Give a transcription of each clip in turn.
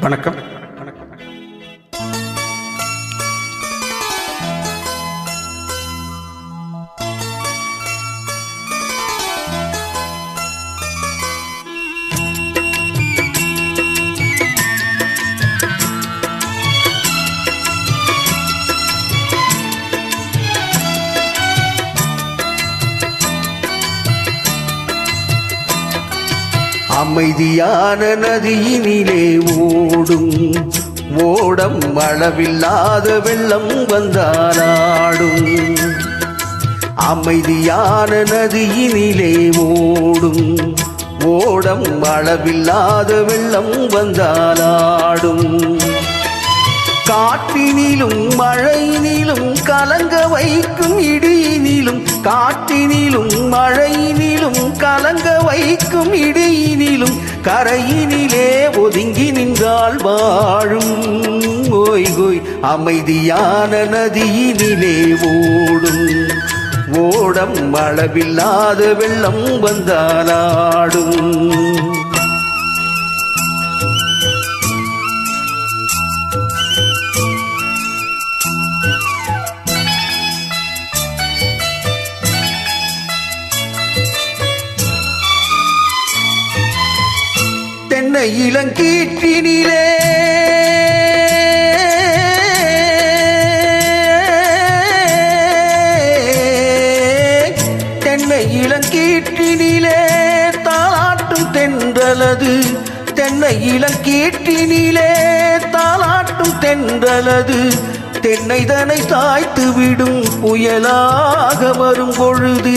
வணக்கம். அமைதியான நதியினிலே ஓடும். ஓடம் அளவில்லாத வெள்ளம் வந்தாராடும் அமைதியான நதியினிலே ஓடும். ஓடம் அளவில்லாத வெள்ளம் வந்தாலாடும் காற்றினிலும் மழையினிலும் கலங்க வைக்கும் இடியினிலும் காற்றினிலும் மழையினிலும் கலங்க வைக்கும் இடி கரையினிலே ஒதுங்கி நின்றால் வாழும் ஓய்கோய் அமைதியான நதியினிலே ஓடும். ஓடம் அளவில்லாத வெள்ளம் வந்தாலாடும் தென்னை இளங்கீற்றினிலே தென்னை இளங்கீற்றினிலே தாளாட்டும் தென்றலது. தென்னை இளங்கீற்றினிலே தாளாட்டும் தென்றலது. தென்னைதனை சாய்த்து விடும் புயலாக வரும் பொழுது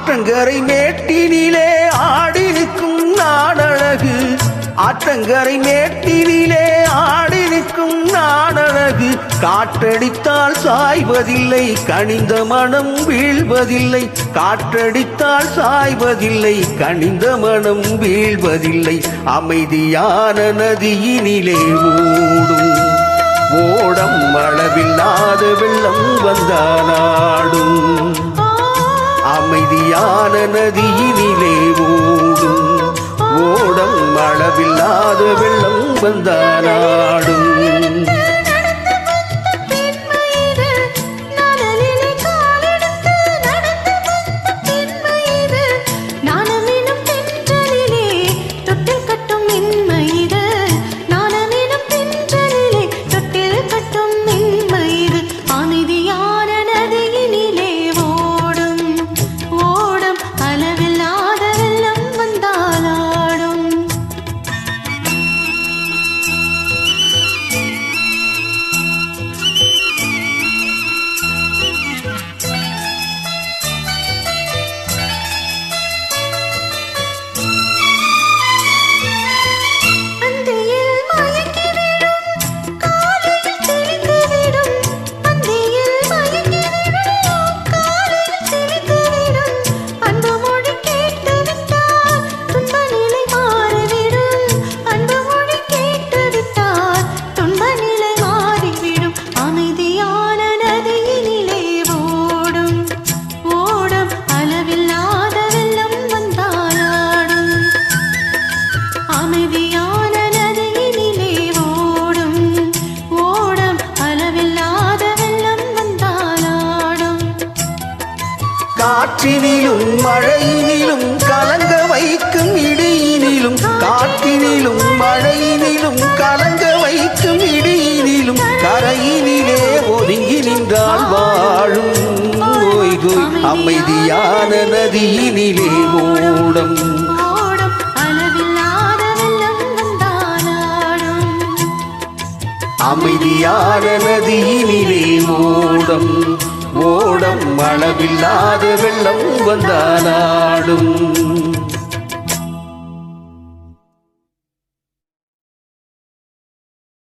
ஆற்றங்கரை மேட்டினிலே ஆடி நிற்கும் நாடழகு. ஆற்றங்கரை மேட்டினிலே ஆடி நிற்கும் நாடழகு. காற்றடித்தால் சாய்வதில்லை கனிந்த மனம் வீழ்வதில்லை. காற்றடித்தால் சாய்வதில்லை கனிந்த மனம் வீழ்வதில்லை. அமைதியான நதியினிலே ஓடும். ஓடம் அளவில்லாத வெள்ளம் வந்தாலாடும் ஞான நதியினிலே ஓடும். ஓடம் அளவில்லாத வெள்ளம் வந்தானா? காற்றினிலும் மழையினிலும் கலங்க வைக்கும் இடியினிலும் காற்றினிலும் மழையினிலும் கலங்க வைக்கும் இடியினிலும் கரையினிலே ஒதுங்கி நின்றால் வாழும் ஓய் கோய் அமைதியான நதியினிலே வந்தாலாடும் அமைதியான நதியினிலே ஓடம். ஓடம் அளவில்லாத வெள்ளம் வந்தாலாடும்